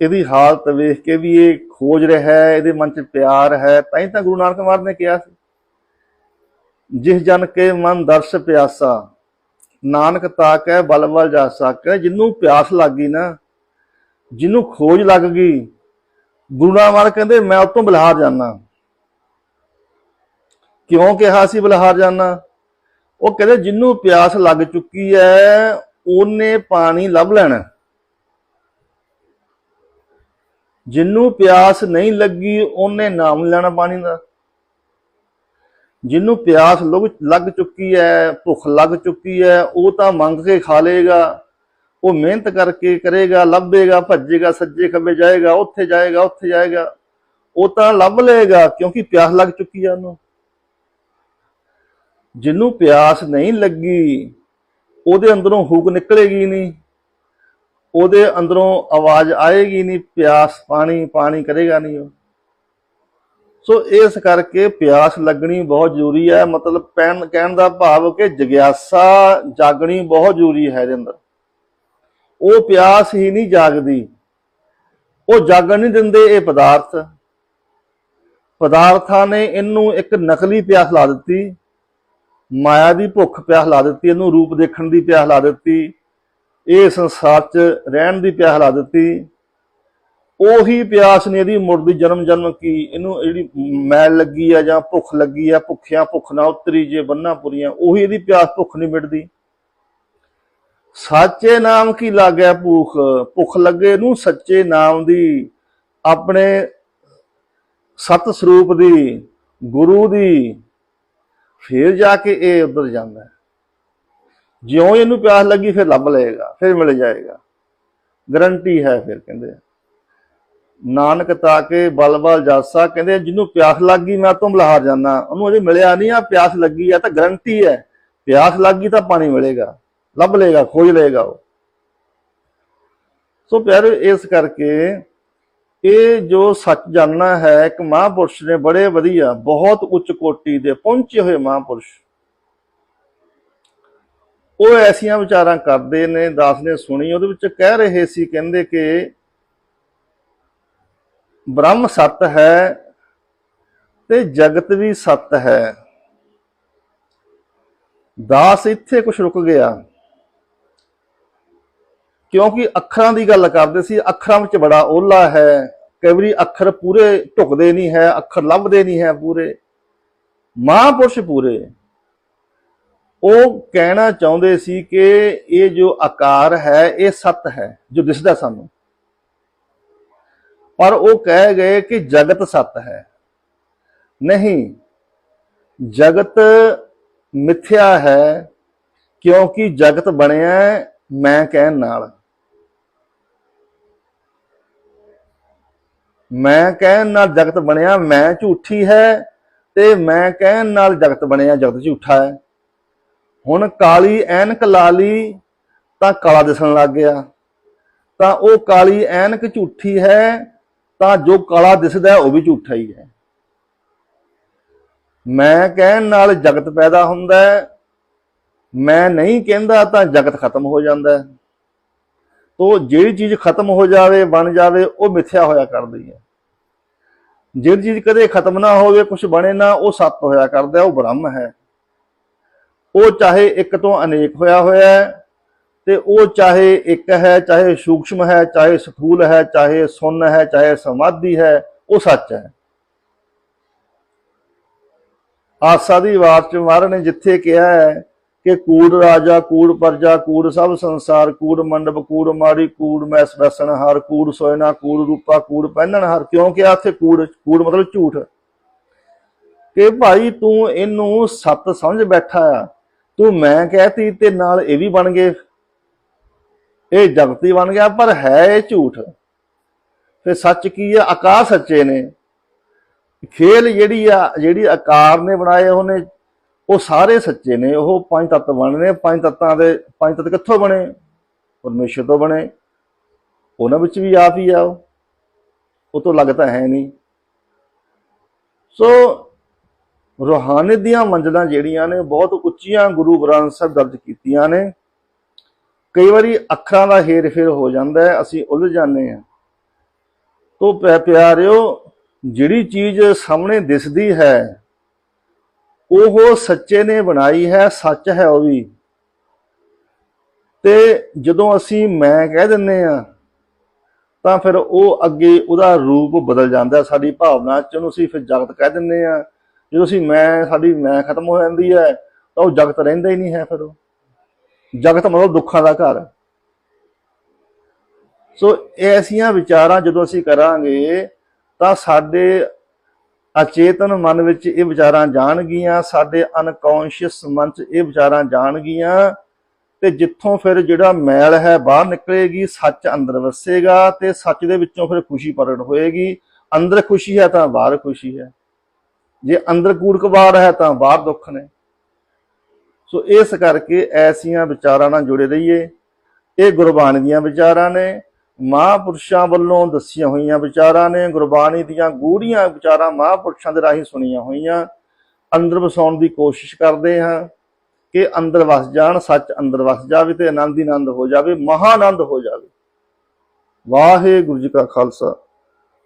ਇਹਦੀ ਹਾਲਤ ਵੇਖ ਕੇ ਵੀ ਇਹ ਖੋਜ ਰਿਹਾ ਹੈ, ਇਹਦੇ ਮਨ 'ਚ ਪਿਆਰ ਹੈ, ਤਾਂ ਹੀ ਤਾਂ ਗੁਰੂ ਨਾਨਕ ਮਹਾਰਾਜ ਨੇ ਕਿਹਾ ਸੀ। ਜਿਸ ਜਨ ਕੇ ਮਨ ਦਰਸ ਪਿਆਸਾ, ਨਾਨਕ ਤਾਕੈ ਬਲ ਬਲ ਜਾ ਸਕੈ ਜਿਹਨੂੰ ਪਿਆਸ ਲੱਗ ਗਈ ਨਾ ਜਿਹਨੂੰ ਖੋਜ ਲੱਗ ਗਈ, ਗੁਰੂ ਨਾਨਕ ਮਹਾਰਾਜ ਕਹਿੰਦੇ, ਮੈਂ ਉਤੋਂ ਬਲਹਾਰ ਜਾਣਾ ਕਿਉਂ ਕਿਹਾ ਸੀ ਬਲਹਾਰ ਜਾਣਾ ਉਹ ਕਹਿੰਦੇ ਜਿਹਨੂੰ ਪਿਆਸ ਲੱਗ ਚੁੱਕੀ ਹੈ ਉਹਨੇ ਪਾਣੀ ਲੱਭ ਲੈਣਾ। ਜਿਹਨੂੰ ਪਿਆਸ ਨਹੀਂ ਲੱਗੀ, ਉਹਨੇ ਨਾਮ ਲੈਣਾ ਪਾਣੀ ਦਾ। ਜਿਹਨੂੰ ਪਿਆਸ ਲੁਗ- ਲੱਗ ਚੁੱਕੀ ਹੈ ਭੁੱਖ ਲੱਗ ਚੁੱਕੀ ਹੈ ਉਹ ਤਾਂ ਮੰਗ ਕੇ ਖਾ ਲੇਗਾ ਉਹ ਮਿਹਨਤ ਕਰਕੇ ਕਰੇਗਾ, ਲੱਭੇਗਾ, ਭੱਜੇਗਾ, ਸੱਜੇ ਖੱਬੇ ਜਾਏਗਾ, ਉੱਥੇ ਜਾਏਗਾ ਉੱਥੇ ਜਾਏਗਾ। ਉਹ ਤਾਂ ਲੱਭ ਲਏਗਾ, ਕਿਉਂਕਿ ਪਿਆਸ ਲੱਗ ਚੁੱਕੀ ਹੈ ਉਹਨੂੰ। ਜਿਹਨੂੰ ਪਿਆਸ ਨਹੀਂ ਲੱਗੀ, ਉਹਦੇ ਅੰਦਰੋਂ ਹੂਕ ਨਿਕਲੇਗੀ ਨਹੀਂ। ਉਹਦੇ ਅੰਦਰੋਂ ਆਵਾਜ਼ ਆਏਗੀ ਨਹੀਂ, ਪਿਆਸ ਪਾਣੀ ਪਾਣੀ ਕਰੇਗਾ ਨਹੀਂ ਉਹ। ਸੋ ਇਸ ਕਰਕੇ ਪਿਆਸ ਲੱਗਣੀ ਬਹੁਤ ਜ਼ਰੂਰੀ ਹੈ। ਮਤਲਬ ਪੈਣ, ਕਹਿਣ ਦਾ ਭਾਵ ਕਿ ਜਗਿਆਸਾ ਜਾਗਣੀ ਬਹੁਤ ਜ਼ਰੂਰੀ ਹੈ ਇਹਦੇ ਅੰਦਰ। ਉਹ ਪਿਆਸ ਹੀ ਨਹੀਂ ਜਾਗਦੀ। ਉਹ ਜਾਗਣ ਨਹੀਂ ਦਿੰਦੇ ਇਹ ਪਦਾਰਥ। ਪਦਾਰਥਾਂ ਨੇ ਇਹਨੂੰ ਇੱਕ ਨਕਲੀ ਪਿਆਸ ਲਾ ਦਿੱਤੀ। ਮਾਇਆ ਦੀ ਭੁੱਖ ਪਿਆਸ ਲਾ ਦਿੱਤੀ, ਇਹਨੂੰ ਰੂਪ ਦੇਖਣ ਦੀ ਪਿਆਸ ਲਾ ਦਿੱਤੀ, ਇਹ ਸੰਸਾਰ 'ਚ ਰਹਿਣ ਦੀ ਪਿਆਸ ਲਾ ਦਿੱਤੀ। ਉਹੀ ਪਿਆਸ ਨੇ ਇਹਦੀ ਮੁਰਦੀ ਜਨਮ ਜਨਮ ਕੀ, ਇਹਨੂੰ ਜਿਹੜੀ ਮੈਲ ਲੱਗੀ ਆ ਜਾਂ ਭੁੱਖ ਲੱਗੀ ਆ, ਭੁੱਖਿਆਂ ਭੁੱਖ ਨਾ ਉਤਰੀ ਜੇ ਬੰਨਾ ਪੁਰੀਆਂ, ਉਹੀ ਇਹਦੀ ਪਿਆਸ ਭੁੱਖ ਨਹੀਂ ਮਿਟਦੀ। ਸੱਚੇ ਨਾਮ ਕੀ ਲੱਗਿਆ ਭੁੱਖ? ਭੁੱਖ ਲੱਗੇ ਨੂੰ ਸੱਚੇ ਨਾਮ ਦੀ, ਆਪਣੇ ਸਤ ਸਰੂਪ ਦੀ, ਗੁਰੂ ਦੀ ਫਿਰ ਜਾ ਕੇ ਇਹ ਉਧਰ ਜਾਂਦਾ ਜਿਉਂ ਇਹਨੂੰ ਪਿਆਸ ਲੱਗੀ, ਫਿਰ ਲੱਭ ਲਏਗਾ, ਫਿਰ ਮਿਲ ਜਾਏਗਾ। ਗਰੰਟੀ ਹੈ ਫਿਰ, ਕਹਿੰਦੇ ਨਾਨਕ ਤਾਕੇ ਬਲ ਬਲ ਜਾਸਾ, ਕਹਿੰਦੇ ਜਿਹਨੂੰ ਪਿਆਸ ਲੱਗ ਗਈ ਮੈਂ ਤੋਂ ਬਲਹਾਰ ਜਾਣਾ ਉਹਨੂੰ ਅਜੇ ਮਿਲਿਆ ਨਹੀਂ ਆ, ਪਿਆਸ ਲੱਗੀ ਆ ਤਾਂ ਗਰੰਟੀ ਹੈ। ਪਿਆਸ ਲੱਗ ਗਈ ਤਾਂ ਪਾਣੀ ਮਿਲੇਗਾ, ਲੱਭ ਲਏਗਾ, ਖੋਜ ਲਏਗਾ ਉਹ। ਸੋ ਪਿਆਰੇ, ਇਸ ਕਰਕੇ ਇਹ ਜੋ ਸੱਚ ਜਾਣਨਾ ਹੈ, ਇੱਕ ਮਹਾਂਪੁਰਸ਼ ਨੇ ਬੜੇ ਵਧੀਆ, ਬਹੁਤ ਉੱਚ ਕੋਟੀ ਦੇ ਪਹੁੰਚੇ ਹੋਏ ਮਹਾਂਪੁਰਸ਼। ਉਹ ਐਸੀਆਂ ਵਿਚਾਰਾਂ ਕਰਦੇ ਨੇ, ਦਾਸ ਨੇ ਸੁਣੀ, ਉਹਦੇ ਵਿੱਚ ਕਹਿ ਰਹੇ ਸੀ, ਕਹਿੰਦੇ ਕਿ ਬ੍ਰਹਮ ਸੱਤ ਹੈ ਤੇ ਜਗਤ ਵੀ ਸੱਤ ਹੈ। ਦਾਸ ਇੱਥੇ ਕੁਝ ਰੁਕ ਗਿਆ। ਕਿਉਂਕਿ ਅੱਖਰਾਂ ਦੀ ਗੱਲ ਕਰਦੇ ਸੀ, ਅੱਖਰਾਂ ਵਿੱਚ ਬੜਾ ਓਲਾ ਹੈ। ਕਈ ਵਾਰੀ ਅੱਖਰ ਪੂਰੇ ਢੁਕਦੇ ਨਹੀਂ ਹੈ, ਅੱਖਰ ਲੱਭਦੇ ਨਹੀਂ ਹੈ ਪੂਰੇ। ਮਹਾਂਪੁਰਸ਼ ਪੂਰੇ। ਉਹ ਕਹਿਣਾ ਚਾਹੁੰਦੇ ਸੀ ਕਿ ਇਹ ਜੋ ਆਕਾਰ ਹੈ, ਇਹ ਸਤ ਹੈ, ਜੋ ਦਿਸਦਾ ਸਾਨੂੰ। ਪਰ ਉਹ ਕਹਿ ਗਏ ਕਿ ਜਗਤ ਸਤ ਹੈ। ਨਹੀਂ, ਜਗਤ ਮਿਥਿਆ ਹੈ, ਕਿਉਂਕਿ ਜਗਤ ਬਣਿਆ ਮੈਂ ਕਹਿਣ ਨਾਲ। ਮੈਂ ਕਹਿਣ ਨਾਲ ਜਗਤ ਬਣਿਆ, ਮੈਂ ਝੂਠੀ ਹੈ ਤੇ ਮੈਂ ਕਹਿਣ ਨਾਲ ਜਗਤ ਬਣਿਆ, ਜਗਤ ਝੂਠਾ ਹੈ। ਹੁਣ ਕਾਲੀ ਐਨਕ ਲਾ ਲਈ ਤਾਂ ਕਾਲਾ ਦਿਸਣ ਲੱਗ ਗਿਆ। ਤਾਂ ਉਹ ਕਾਲੀ ਐਨਕ ਝੂਠੀ ਹੈ, ਤਾਂ ਜੋ ਕਾਲਾ ਦਿਸਦਾ ਉਹ ਵੀ ਝੂਠਾ ਹੀ ਹੈ। ਮੈਂ ਕਹਿਣ ਨਾਲ ਜਗਤ ਪੈਦਾ ਹੁੰਦਾ ਮੈਂ ਨਹੀਂ ਕਹਿੰਦਾ ਤਾਂ ਜਗਤ ਖਤਮ ਹੋ ਜਾਂਦਾ ਹੈ। ਤੋ ਜਿਹੜੀ ਚੀਜ਼ ਖਤਮ ਹੋ ਜਾਵੇ, ਬਣ ਜਾਵੇ, ਉਹ ਮਿਥਿਆ ਹੋਇਆ ਕਰਦੀ ਹੈ। ਜਿਹੜੀ ਚੀਜ਼ ਕਦੇ ਖਤਮ ਨਾ ਹੋਵੇ ਕੁਝ ਬਣੇ ਨਾ, ਉਹ ਸੱਤ ਹੋਇਆ ਕਰਦਾ ਉਹ ਬ੍ਰਹਮ ਹੈ। ਉਹ ਚਾਹੇ ਇੱਕ ਤੋਂ ਅਨੇਕ ਹੋਇਆ ਹੋਇਆ ਹੈ, ਤੇ ਉਹ ਚਾਹੇ ਇੱਕ ਹੈ, ਚਾਹੇ ਸੂక్ష్ਮ ਹੈ, ਚਾਹੇ ਸਥੂਲ ਹੈ, ਚਾਹੇ ਸੁੰਨ ਹੈ, ਚਾਹੇ ਸਮਾਧੀ ਹੈ, ਉਹ ਸੱਚ ਹੈ। ਆਸਾ ਦੀ ਵਾਰ ਚ ਮਹਾਰਾਜ ਨੇ ਜਿੱਥੇ ਕਿਹਾ ਹੈ ਕਿ ਕੂੜ ਰਾਜਾ, ਕੂੜ ਪਰਜਾ, ਕੂੜ ਸਭ ਸੰਸਾਰ, ਕੂੜ ਮੰਡਪ, ਕੂੜ ਮਾੜੀ, ਕੂੜ ਮੈਸ ਬਸਣ ਹਰ ਕੂੜ ਸੋਇਨਾ, ਕੂੜ ਰੂਪਾ, ਕੂੜ ਪਹਿਨਣ, ਹਰ ਕਿਉਂ ਕਿਹਾ ਕੂੜ ਕੂੜ ਮਤਲਬ ਝੂਠ? ਕਿ ਭਾਈ ਤੂੰ ਇਹਨੂੰ ਸੱਤ ਸਮਝ ਬੈਠਾ ਆ। ਤੂੰ ਮੈਂ ਕਹਿਤੀ ਤੇ ਨਾਲ ਇਹ ਵੀ ਬਣ ਗਏ। ਇਹ ਜਗਤੀ ਬਣ ਗਿਆ, ਪਰ ਹੈ ਇਹ ਝੂਠ। ਫਿਰ ਸੱਚ ਕੀ ਆ? ਆਕਾਰ ਸੱਚੇ ਨੇ। ਖੇਲ ਜਿਹੜੀ ਆ, ਜਿਹੜੀ ਆਕਾਰ ਨੇ ਬਣਾਏ, ਉਹਨੇ ਉਹ ਸਾਰੇ ਸੱਚੇ ਨੇ, ਉਹ ਪੰਜ ਤੱਤ ਬਣਨੇ, ਪੰਜ ਤੱਤਾਂ ਦੇ, ਪੰਜ ਤੱਤ ਕਿੱਥੋਂ ਬਣੇ? ਪਰਮੇਸ਼ਰ ਤੋਂ ਬਣੇ। ਉਹਨਾਂ ਵਿੱਚ ਵੀ ਆਪ ਹੀ ਆ ਉਹ। ਉਹ ਤੋਂ ਲੱਗਦਾ ਹੈ ਨਹੀਂ। ਸੋ ਰੂਹਾਨੀ ਦੀਆਂ ਮੰਜ਼ਲਾਂ ਜਿਹੜੀਆਂ ਨੇ, ਬਹੁਤ ਉੱਚੀਆਂ ਗੁਰੂ ਗ੍ਰੰਥ ਸਾਹਿਬ ਦਰਜ ਕੀਤੀਆਂ ਨੇ। ਕਈ ਵਾਰੀ ਅੱਖਰਾਂ ਦਾ ਹੇਰ-ਫੇਰ ਹੋ ਜਾਂਦਾ ਹੈ, ਅਸੀਂ ਉਲਝ ਜਾਂਦੇ ਹਾਂ। ਤੋ ਪਿਆ- ਪਿਆਰਿਓ ਜਿਹੜੀ ਚੀਜ਼ ਸਾਹਮਣੇ ਦਿਸਦੀ ਹੈ ਉਹ ਸੱਚੇ ਨੇ ਬਣਾਈ ਹੈ, ਸੱਚ ਹੈ ਉਹ ਵੀ। ਤੇ ਜਦੋਂ ਅਸੀਂ ਮੈਂ ਕਹਿ ਦਿੰਨੇ ਆ ਤਾਂ ਫਿਰ ਉਹ ਅੱਗੇ ਉਹਦਾ ਰੂਪ ਬਦਲ ਜਾਂਦਾ ਸਾਡੀ ਭਾਵਨਾ ਚ ਉਹਨੂੰ ਅਸੀਂ ਫਿਰ ਜਗਤ ਕਹਿ ਦਿੰਨੇ ਆ ਜਦੋਂ ਅਸੀਂ ਮੈਂ, ਸਾਡੀ ਮੈਂ ਖਤਮ ਹੋ ਜਾਂਦੀ ਹੈ, ਤਾਂ ਉਹ ਜਗਤ ਰਹਿੰਦਾ ਹੀ ਨਹੀਂ ਹੈ ਫਿਰ ਉਹ। ਜਗਤ ਮਤਲਬ ਦੁੱਖਾਂ ਦਾ ਘਰ। ਸੋ ਐਸੀਆਂ ਵਿਚਾਰਾਂ ਜਦੋਂ ਅਸੀਂ ਕਰਾਂਗੇ, ਤਾਂ ਸਾਡੇ ਅਚੇਤਨ ਮਨ ਵਿੱਚ ਇਹ ਵਿਚਾਰਾਂ ਜਾਣਗੀਆਂ, ਸਾਡੇ ਅਨਕੌਂਸ਼ੀਅਸ ਮਨ 'ਚ ਇਹ ਵਿਚਾਰਾਂ ਜਾਣਗੀਆਂ ਤੇ ਜਿੱਥੋਂ ਫਿਰ ਜਿਹੜਾ ਮੈਲ ਹੈ ਬਾਹਰ ਨਿਕਲੇਗੀ, ਸੱਚ ਅੰਦਰ ਵਸੇਗਾ ਤੇ ਸੱਚ ਦੇ ਵਿੱਚੋਂ ਫਿਰ ਖੁਸ਼ੀ ਪ੍ਰਗਟ ਹੋਏਗੀ। ਅੰਦਰ ਖੁਸ਼ੀ ਹੈ ਤਾਂ ਬਾਹਰ ਖੁਸ਼ੀ ਹੈ। ਜੇ ਅੰਦਰ ਕੂੜਕਵਾੜ ਹੈ ਤਾਂ ਬਾਹਰ ਦੁੱਖ ਨੇ। ਸੋ ਇਸ ਕਰਕੇ ਐਸੀਆਂ ਵਿਚਾਰਾਂ ਨਾਲ ਜੁੜੇ ਰਹੀਏ। ਇਹ ਗੁਰਬਾਣੀ ਦੀਆਂ ਵਿਚਾਰਾਂ ਨੇ। ਮਹਾਂਪੁਰਸ਼ਾਂ ਵੱਲੋਂ ਦੱਸੀਆਂ ਹੋਈਆਂ ਵਿਚਾਰਾਂ ਨੇ ਗੁਰਬਾਣੀ ਦੀਆਂ ਗੂੜੀਆਂ ਵਿਚਾਰਾਂ ਮਹਾਂਪੁਰਸ਼ਾਂ ਦੇ ਰਾਹੀਂ ਸੁਣੀਆਂ ਹੋਈਆਂ। ਅੰਦਰ ਵਸਾਉਣ ਦੀ ਕੋਸ਼ਿਸ਼ ਕਰਦੇ ਹਾਂ ਕਿ ਅੰਦਰ ਵਸ ਜਾਣ, ਸੱਚ ਅੰਦਰ ਵਸ ਜਾਵੇ ਤੇ ਆਨੰਦ ਹੀ ਆਨੰਦ ਹੋ ਜਾਵੇ ਮਹਾਨੰਦ ਹੋ ਜਾਵੇ। ਵਾਹਿਗੁਰੂ ਜੀ ਕਾ ਖਾਲਸਾ,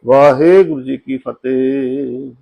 ਵਾਹਿਗੁਰੂ ਜੀ ਕੀ ਫਤਿਹ।